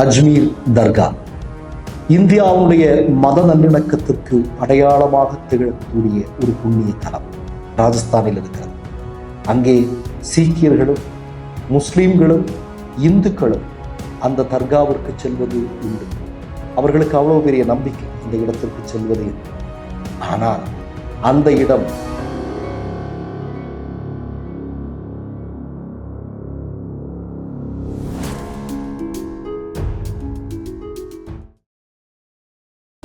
அஜ்மீர் தர்கா. இந்தியாவுடைய மத நல்லிணக்கத்திற்கு அடையாளமாக திகழக்கூடிய ஒரு புண்ணிய தலம் ராஜஸ்தானில் இருக்கிறது. அங்கே சீக்கியர்களும் முஸ்லீம்களும் இந்துக்களும் அந்த தர்காவிற்கு செல்வது உண்டு. அவர்களுக்கு அவ்வளவு பெரிய நம்பிக்கை இந்த இடத்திற்கு செல்வது என்று ஆனால் அந்த இடம்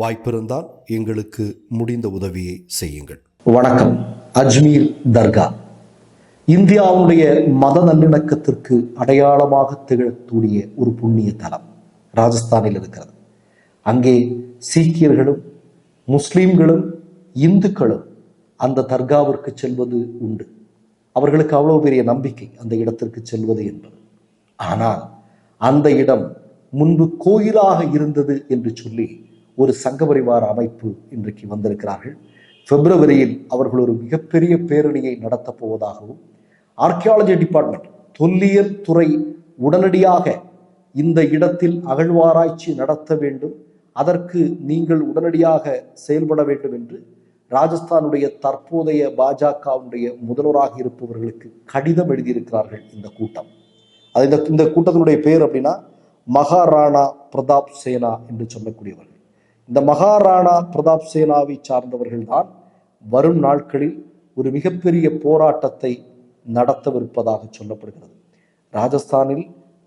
வாய்ப்பிருந்தால் எங்களுக்கு முடிந்த உதவியை செய்யுங்கள். வணக்கம். அஜ்மீர் தர்கா. இந்தியாவுடைய மத நல்லிணக்கத்திற்கு அடையாளமாக திகழக்கூடிய ஒரு புண்ணிய தலம் ராஜஸ்தானில் இருக்கிறது. அங்கே சீக்கியர்களும் முஸ்லீம்களும் இந்துக்களும் அந்த தர்காவிற்கு செல்வது உண்டு. அவர்களுக்கு அவ்வளவு பெரிய நம்பிக்கை அந்த இடத்திற்கு செல்வது என்பது. ஆனால் அந்த இடம் முன்பு கோயிலாக இருந்தது என்று சொல்லி ஒரு சங்கபரிவார அமைப்பு இன்றைக்கு வந்திருக்கிறார்கள். பிப்ரவரியில் அவர்கள் ஒரு மிகப்பெரிய பேரணியை நடத்தப் போவதாகவும் ஆர்கியாலஜி டிபார்ட்மெண்ட் தொல்லியல் துறை உடனடியாக இந்த இடத்தில் அகழ்வாராய்ச்சி நடத்த வேண்டும் அதற்கு நீங்கள் உடனடியாக செயல்பட வேண்டும் என்று ராஜஸ்தானுடைய தற்போதைய பாஜகவுடைய முதல்வராக இருப்பவர்களுக்கு கடிதம் எழுதியிருக்கிறார்கள் இந்த கூட்டம். அது இந்த இந்த கூட்டத்தினுடைய பேர் அப்படின்னா மகாராணா பிரதாப் சேனா என்று சொல்லக்கூடியவர்கள். இந்த மகாராணா பிரதாப் சேனாவை சார்ந்தவர்கள்தான் வரும் நாட்களில் ஒரு மிகப்பெரிய போராட்டத்தை நடத்தவிருப்பதாக சொல்லப்படுகிறது. ராஜஸ்தானில்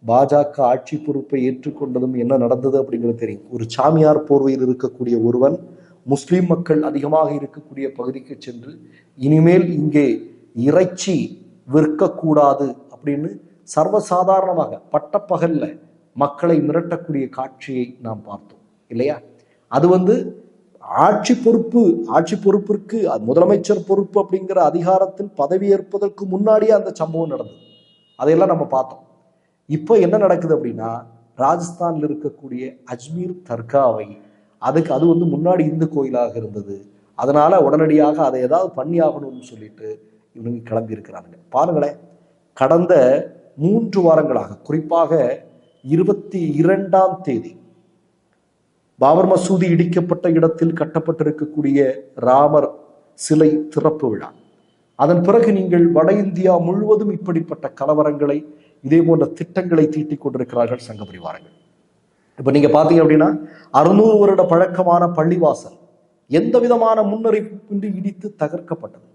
பாஜக ஆட்சி பொறுப்பை ஏற்றுக்கொண்டதும் என்ன நடந்தது அப்படிங்கிறது தெரியும். ஒரு சாமியார் போர்வையில் இருக்கக்கூடிய ஒருவன் முஸ்லீம் மக்கள் அதிகமாக இருக்கக்கூடிய பகுதிக்கு சென்று இனிமேல் இங்கே இறைச்சி விற்கக்கூடாது அப்படின்னு சர்வசாதாரணமாக பட்டப்பகல்ல மக்களை மிரட்டக்கூடிய காட்சியை நாம் பார்த்தோம். இல்லையா? அது வந்து ஆட்சி பொறுப்பு ஆட்சி பொறுப்பிற்கு அது முதலமைச்சர் பொறுப்பு அப்படிங்கிற அதிகாரத்தில் பதவியேற்பதற்கு முன்னாடியே அந்த சம்பவம் நடந்தது. அதையெல்லாம் நம்ம பார்த்தோம். இப்போ என்ன நடக்குது அப்படின்னா ராஜஸ்தானில் இருக்கக்கூடிய அஜ்மீர் தர்காவை அதுக்கு அது வந்து முன்னாடி இந்து கோயிலாக இருந்தது. அதனால உடனடியாக அதை ஏதாவது பண்ணி ஆகணும்னு சொல்லிட்டு இவங்க கிளம்பி இருக்கிறாங்க பாருங்களேன் கடந்த மூன்று வாரங்களாக குறிப்பாக இருபத்தி இரண்டாம் தேதி பாபர் மசூதி இடிக்கப்பட்ட இடத்தில் கட்டப்பட்டிருக்கக்கூடிய ராமர் சிலை திறப்பு விழா. அதன் பிறகு நீங்கள் வட இந்தியா முழுவதும் இப்படிப்பட்ட கலவரங்களை இதே போன்ற திட்டங்களை தீட்டிக் கொண்டிருக்கிறார்கள் சங்க பரிவாரங்கள் இப்ப நீங்க பாத்தீங்க அப்படின்னா அறுநூறு வருட பழக்கமான பள்ளிவாசல் எந்த விதமான முன்னறிவிப்பின்றி இடித்து தகர்க்கப்பட்டது.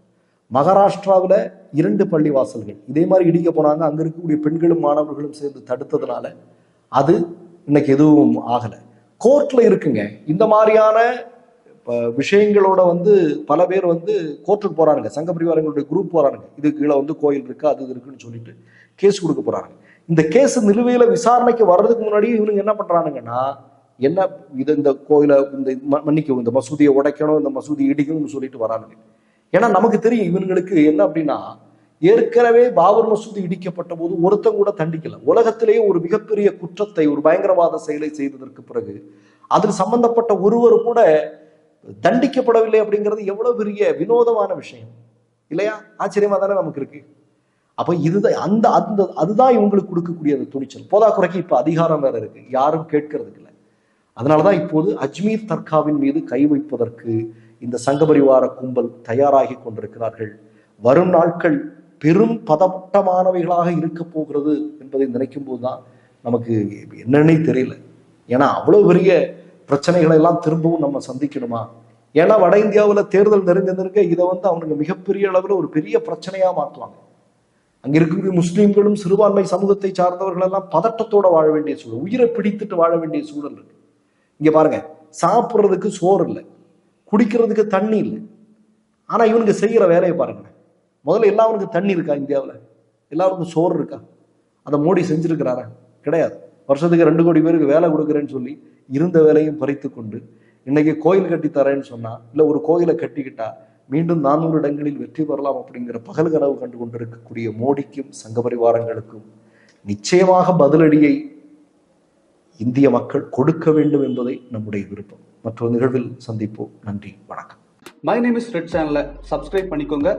மகாராஷ்டிராவில் இரண்டு பள்ளிவாசல்கள் இதே மாதிரி இடிக்க போனாங்க அங்க இருக்கக்கூடிய பெண்களும் மாணவர்களும் சேர்ந்து தடுத்ததுனால அது இன்னைக்கு எதுவும் ஆகலை. கோர்ட்ல இருக்குங்க. இந்த மாதிரியான விஷயங்களோட வந்து பல பேர் வந்து கோர்ட்டுக்கு போறானுங்க. சங்க பரிவாரங்களுடைய குரூப் போறானுங்க. இது கீழே வந்து கோயில் இருக்கு அது இருக்குன்னு சொல்லிட்டு கேஸ் கொடுக்க போறாங்க. இந்த கேஸ் நிலுவையில விசாரணைக்கு வர்றதுக்கு முன்னாடி இவனுங்க என்ன பண்றானுங்கன்னா என்ன இது இந்த கோயிலை இந்த ம- மன்னிக்கவும் இந்த மசூதியை உடைக்கணும் இந்த மசூதி இடிக்கணும்னு சொல்லிட்டு வரானுங்க. ஏன்னா நமக்கு தெரியும் இவனுங்களுக்கு என்ன அப்படின்னா ஏற்கனவே பாபர் மசூதி இடிக்கப்பட்ட போது ஒருத்தன் கூட தண்டிக்கல. உலகத்திலேயே ஒரு மிகப்பெரிய குற்றத்தை ஒரு பயங்கரவாத செயலை செய்ததற்கு பிறகு அதில் சம்பந்தப்பட்ட ஒருவர் கூட தண்டிக்கப்படவில்லை அப்படிங்கிறது எவ்வளவு பெரிய வினோதமான விஷயம். இல்லையா? ஆச்சரியமா தானே நமக்கு இருக்கு. அப்ப இதுதான் அந்த அந்த அதுதான் இவங்களுக்கு கொடுக்கக்கூடிய அந்த துணிச்சல். போதாக்குறைக்கு இப்ப அதிகாரம் வேற இருக்கு. யாரும் கேட்கறதுக்கு இல்லை. அதனாலதான் இப்போது அஜ்மீர் தர்காவின் மீது கை வைப்பதற்கு இந்த சங்கபரிவார கும்பல் தயாராகி கொண்டிருக்கிறார்கள். வரும் நாட்கள் பெரும் பதட்டமானவைகளாக இருக்க போகிறது என்பதை நினைக்கும் போதுதான் நமக்கு என்னன்னே தெரியல. ஏன்னா அவ்வளவு பெரிய பிரச்சனைகளை எல்லாம் திரும்பவும் நம்ம சந்திக்கணுமா? ஏன்னா வட இந்தியாவில் தேர்தல் நெருங்கிருக்க இதை வந்து அவனுக்கு மிகப்பெரிய அளவில் ஒரு பெரிய பிரச்சனையா மாற்றுவாங்க அங்க இருக்கக்கூடிய முஸ்லீம்களும் சிறுபான்மை சமூகத்தை சார்ந்தவர்கள் எல்லாம் பதட்டத்தோட வாழ வேண்டிய சூழல் உயிரை பிடித்துட்டு வாழ வேண்டிய சூழல் இருக்கு. இங்க பாருங்க சாப்பிட்றதுக்கு சோறு இல்லை குடிக்கிறதுக்கு தண்ணி இல்லை. ஆனா இவனுக்கு செய்கிற வேலையை பாருங்களேன். முதல்ல எல்லாருக்கும் தண்ணி இருக்கா இந்தியாவில்? எல்லாருக்கும் சோறு இருக்கா? அதை மோடி செஞ்சுருக்கிறாரா? கிடையாது. வருஷத்துக்கு ரெண்டு கோடி பேருக்கு வேலை கொடுக்குறேன்னு சொல்லி இருந்த வேலையும் பறித்து கொண்டு இன்னைக்கு கோயில் கட்டி தரேன்னு சொன்னா இல்லை ஒரு கோயிலை கட்டிக்கிட்டா மீண்டும் நானூறு இடங்களில் வெற்றி பெறலாம் அப்படிங்கிற பகல் கனவு கண்டு கொண்டிருக்கக்கூடிய மோடிக்கும் சங்க பரிவாரங்களுக்கும் நிச்சயமாக பதிலடியை இந்திய மக்கள் கொடுக்க வேண்டும் என்பதை நம்முடைய விருப்பம். மற்றொரு நிகழ்வில் சந்திப்போம். நன்றி. வணக்கம். மை நேம் இஸ் ரெட் சேனலை சப்ஸ்கிரைப் பண்ணிக்கோங்க.